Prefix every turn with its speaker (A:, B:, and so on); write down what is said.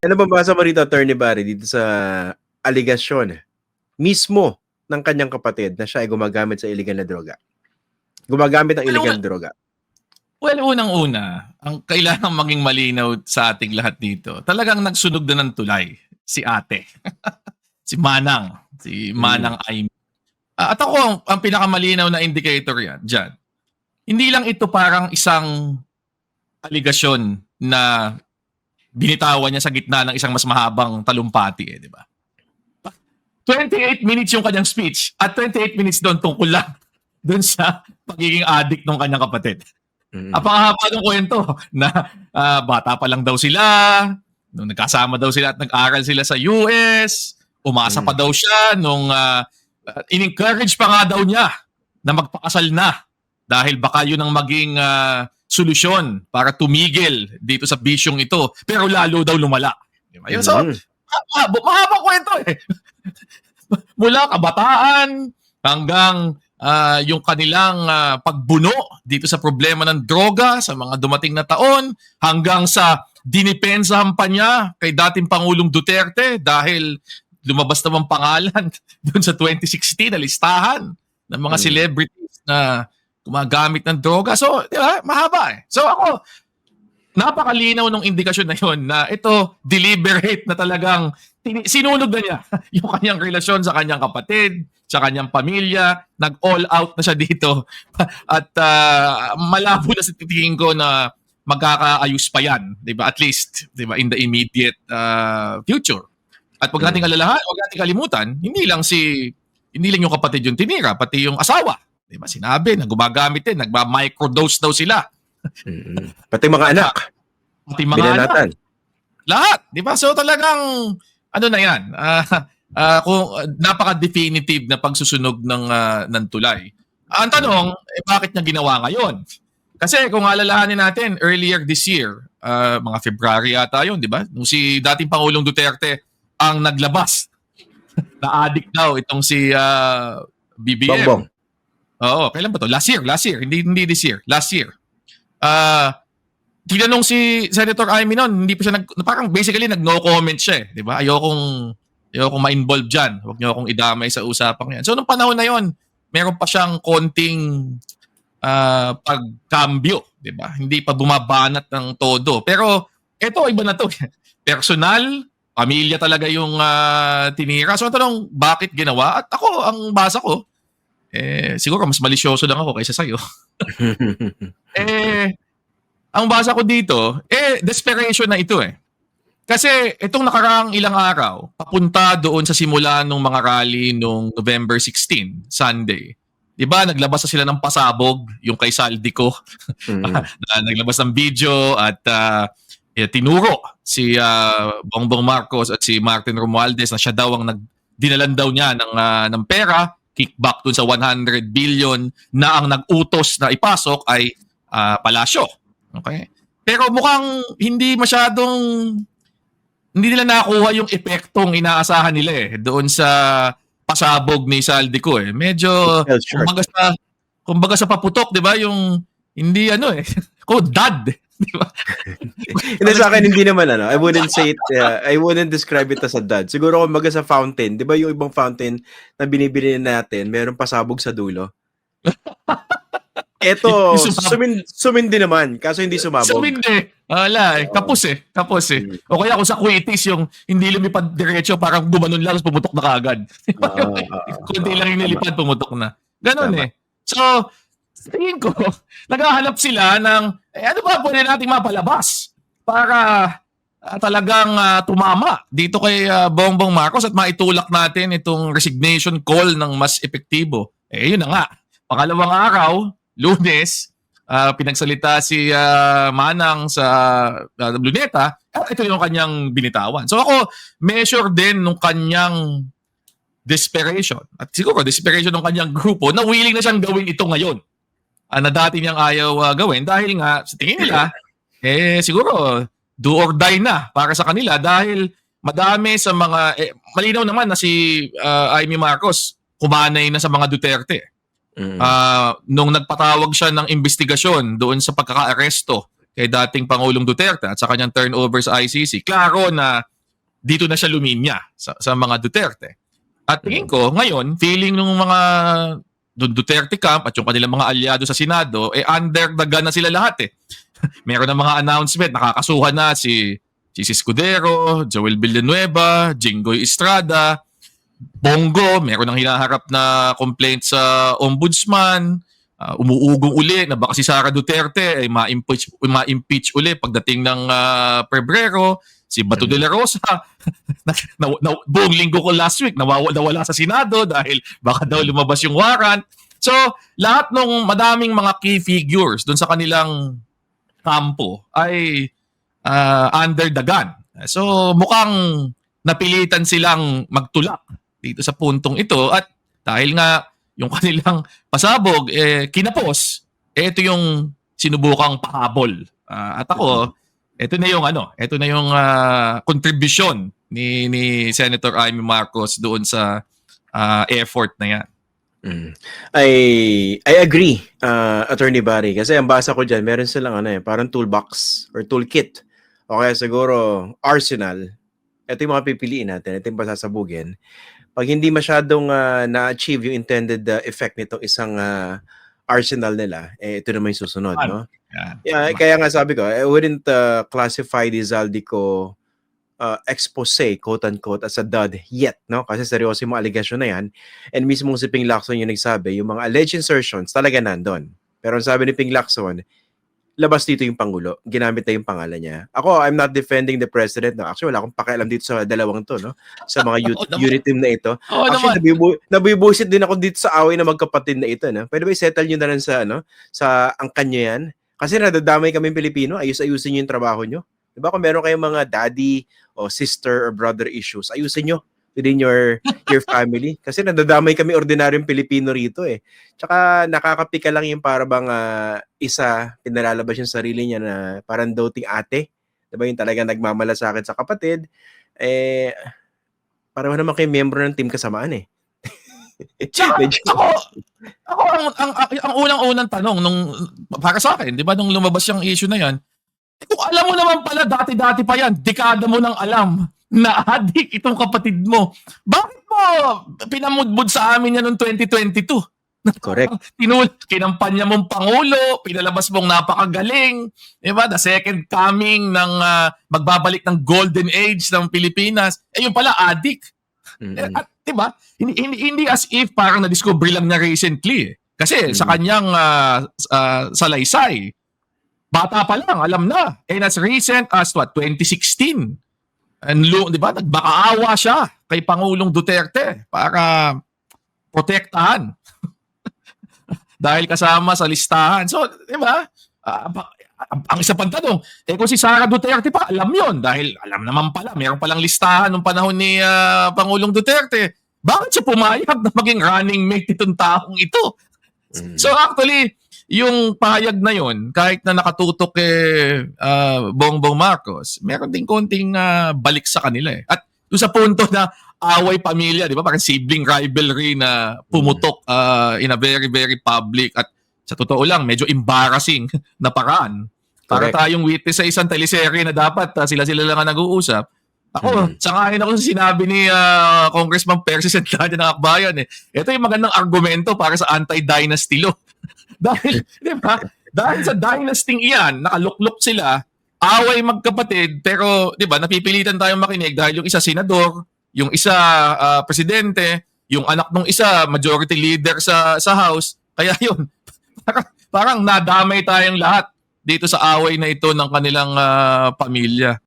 A: Ano ba basa mo rito, Attorney Barry, dito sa aligasyon mismo ng kanyang kapatid na siya ay gumagamit sa illegal na droga? Gumagamit ng
B: Well, well-
A: na droga.
B: Well, unang-una, ang kailangang maging malinaw sa ating lahat dito, talagang nagsunog na ng tulay si ate. si Manang. Si Manang Aimee. Ah, at ako, ang, ang pinakamalinaw na indicator yan, dyan. Hindi lang ito parang isang aligasyon na binitawan niya sa gitna ng isang mas mahabang talumpati, eh, di ba? 28 minutes yung kanyang speech at 28 minutes doon tungkol lang doon sa pagiging addict ng kanyang kapatid.
A: Mm.
B: Apakahaba ng kwento na ah, bata pa lang daw sila, nung nagkasama daw sila at nag-aral sila sa US, umasa
A: Mm.
B: pa daw siya nung ah, in-encourage pa nga daw niya na magpakasal na dahil baka yun ang maging ah, solusyon para tumigil dito sa bisyong ito. Pero lalo daw lumala. Di ba? Yun, So,
A: Mm.
B: mahaba, mahabang kwento eh. Mula kabataan hanggang ah, yung kanilang ah, pagbuno dito sa problema ng droga sa mga dumating na taon hanggang sa dinipensahan pa niya kay dating Pangulong Duterte dahil lumabas naman pangalan doon sa 2016 na listahan ng mga
A: Mm.
B: celebrities na gumagamit ng droga. So, di ba? Mahaba eh. So ako, napakalinaw ng indikasyon na yon na ito deliberate na talagang sinunog na niya yung kanyang relasyon sa kanyang kapatid, sa kanyang pamilya, nag-all out na siya dito at ah, malabo na sa titingin ko na magkakaayos pa yan, 'di ba? At least, 'di ba, in the immediate ah, future. At wag nating alalahan, wag nating kalimutan, hindi lang si hindi lang yung kapatid yung tinira, pati yung asawa. 'Di ba? Sinabi na gumagamit din, nagba-microdose daw sila.
A: Mm. Pati mga anak,
B: Pati mga anak.
A: binanatan.
B: Lahat, 'di ba? So talagang ano na 'yan? Ah ah, kung ah, napaka-definitive na pagsusunog ng ah, ng tulay. Ang tanong, eh, bakit niya ginawa ngayon? Kasi kung alalahanin natin, earlier this year, ah, mga February yata 'yon, 'di ba? Nung si dating Pangulong Duterte ang naglabas na addict daw itong si ah, BBM.
A: Bongbong.
B: Oo, kailan ba to? Last year, last year. Hindi hindi this year. Last year. Ah, tinanong si Senator Amy noon, hindi pa siya nag parang basically nag-no comment siya, eh, 'di ba? Ayokong ayokong ma-involve diyan. Huwag niyo akong idamay sa usapang 'yan. So nung panahon na 'yon, meron pa siyang konting ah, pagkambyo, 'di ba? Hindi pa bumabanat ng todo. Pero eto iba na to. Personal, pamilya talaga yung ah, tinira. So ang tanong, bakit ginawa? At ako, ang basa ko, eh, siguro mas malisyoso lang ako kaysa sa'yo. eh, ang basa ko dito, eh, desperation na ito eh. Kasi itong nakaraang ilang araw, papunta doon sa simula ng mga rally nung November 16, Sunday. 'Di ba naglabas na sila ng pasabog, yung kay Saldico,
A: Mm.
B: na naglabas ng video at ah, eh, tinuro si ah, Bongbong Marcos at si Martin Romualdez na siya daw ang nag dinalan daw niya ng ah, ng pera kickback dun sa 100 billion na ang nag-utos na ipasok ay ah, palasyo. Okay? Pero mukhang hindi masyadong hindi nila nakuha yung epektong inaasahan nila eh doon sa pasabog ni Saldico eh. Medyo kumbaga sa kumbaga sa paputok, 'di ba? Yung hindi ano eh. Ko dad, 'di ba?
A: Hindi sa akin hindi naman ano. I wouldn't say it uh, I wouldn't describe it as a dud. Siguro kumbaga sa fountain, 'di ba yung ibang fountain na binibili natin, meron pasabog sa dulo.
B: Sumabog.
A: sumin, sumindi naman, kaso hindi sumabog.
B: Sumindi. Wala eh. Kapos eh. Kapos eh.
A: Mm.
B: O kaya kung sa Quitis, yung hindi lumipad diretso, parang gumanon lang, pumutok na kaagad. Kundi lang yung nilipad, pumutok na. Ganon
A: Tama.
B: eh. So, sa tingin ko, naghahanap sila ng, eh, ano ba pwede nating mapalabas para ah, talagang ah, tumama dito kay ah, Bongbong Marcos at maitulak natin itong resignation call ng mas epektibo. Eh, yun na nga. Pangalawang araw, lunes, ah, pinagsalita si ah, Manang sa uh, Luneta, at ito yung kanyang binitawan. So ako, measure din nung kanyang desperation. At siguro, desperation ng kanyang grupo na willing na siyang gawin ito ngayon. Ah, na dati niyang ayaw ah, gawin dahil nga, sa tingin nila, eh siguro, do or die na para sa kanila dahil madami sa mga, eh, malinaw naman na si ah, Amy Marcos kumanay na sa mga Duterte.
A: Mm.
B: Ah, nung nagpatawag siya ng investigasyon doon sa pagkakaaresto kay dating Pangulong Duterte at sa kanyang turnover sa ICC, klaro na dito na siya luminya sa, sa mga Duterte. At tingin ko, ngayon, feeling ng mga Duterte camp at yung kanilang mga alyado sa Senado, eh under the gun na sila lahat eh. Meron na mga announcement, nakakasuhan na si si Escudero, Joel Villanueva, Jinggoy Estrada, Bongo, meron nang hinaharap na complaint sa ombudsman, uh, umuugong uli na baka si Sara Duterte ay ma-impeach, ma-impeach uli pagdating ng ah, Pebrero, si Bato de la Rosa, na, na, na, buong linggo ko last week, nawawala nawala sa Senado dahil baka daw lumabas yung warrant. So, lahat ng madaming mga key figures doon sa kanilang kampo ay ah, under the gun. So, mukhang napilitan silang magtulak dito sa puntong ito at dahil nga yung kanilang pasabog eh kinapos eh ito yung sinubukang pahabol Ah, at ako ito na yung ano ito na yung ah, contribution ni ni Senator Amy Marcos doon sa ah, effort na yan
A: Mm. I I agree, uh, Attorney Barry. Kasi ang basa ko dyan, meron silang ano eh, parang toolbox or toolkit. O kaya siguro arsenal. Ito yung mga pipiliin natin. Ito yung pasasabugin. Pag hindi masyadong ah, na-achieve yung intended ah, effect nitong isang ah, arsenal nila, eh, ito naman yung susunod.
B: Ano?
A: No?
B: Yan.
A: Yeah, kaya nga sabi ko, I wouldn't uh, classify the Zaldico uh, expose, quote-unquote, as a dud yet, no? Kasi seryoso yung mga allegation na yan. And mismo si Ping Lacson yung nagsabi, yung mga alleged insertions talaga nandun. Pero ang sabi ni Ping Lacson, labas dito yung Pangulo. Ginamit na yung pangalan niya. Ako, I'm not defending the president. No? Actually, wala akong pakialam dito sa dalawang to, no? Sa mga youth,
B: naman.
A: unit team na ito.
B: Naman.
A: Actually, nabibu- nabibusit din ako dito sa away na magkapatid na ito. No? Pwede ba i-settle nyo na lang sa, ano, sa angkan nyo yan? Kasi nadadamay kami Pilipino, ayus-ayusin nyo yung trabaho nyo. Diba kung meron kayong mga daddy o sister or brother issues, ayusin nyo within your your family. Kasi nadadamay kami ordinaryong Pilipino rito eh. Tsaka nakakapika lang yung para bang ah, isa, pinalalabas yung sarili niya na parang doting ate. Diba yung talagang nagmamalasakit sa kapatid. Eh, parang naman kayo miyembro ng team kasamaan eh.
B: Tsaka, ako, ako ang, ang, ang, ang unang-unang tanong nung para sa akin, 'di ba nung lumabas yung issue na 'yan, eh, kung alam mo naman pala dati-dati pa 'yan, dekada mo nang alam na adik itong kapatid mo. Bakit mo pinamudbud sa amin yan noong 2022?
A: Correct.
B: Tinul, kinampanya mong pangulo, pinalabas mong napakagaling, 'di ba? The second coming ng ah, magbabalik ng golden age ng Pilipinas. Eh yung pala adik.
A: Mm-mm.
B: Eh, At 'di ba? Hindi, hindi, hindi as if parang na-discover lang niya recently. eh. Kasi sa
A: Mm.
B: kanyang ah, ah, salaysay, bata pa lang, alam na. And as recent as what, 2016. And lo, 'di ba? Nagbakaawa siya kay Pangulong Duterte para protektahan. Dahil kasama sa listahan. So, 'di ba? Ba- ang- isa pang tanong, eh kung si Sara Duterte pa, alam yon dahil alam naman pala, mayroon palang listahan nung panahon ni ah, Pangulong Duterte. Bakit siya pumayag na maging running mate itong taong ito?
A: Mm.
B: So actually, yung pahayag na yon, kahit na nakatutok kay ah, Bongbong Marcos, meron din konting ah, balik sa kanila eh. At doon sa punto na away pamilya, di ba? Parang sibling rivalry na pumutok ah, in a very, very public at sa totoo lang, medyo embarrassing na paraan. Para
A: Correct.
B: tayong witness sa isang teleserye na dapat ah, sila-sila lang ang nag-uusap. Ako,
A: Mhm.
B: sangayon ako sa sinabi ni ah, Congressman Percy Santana ng Akbayan eh. Ito yung magandang argumento para sa anti-dynasty law. Dahil, di ba? Dahil sa dynasty iyan, nakaluklok sila, away magkapatid, pero di ba, napipilitan tayong makinig dahil yung isa senador, yung isa ah, presidente, yung anak ng isa majority leader sa sa house. Kaya yun, parang, parang nadamay tayong lahat dito sa away na ito ng kanilang ah, pamilya.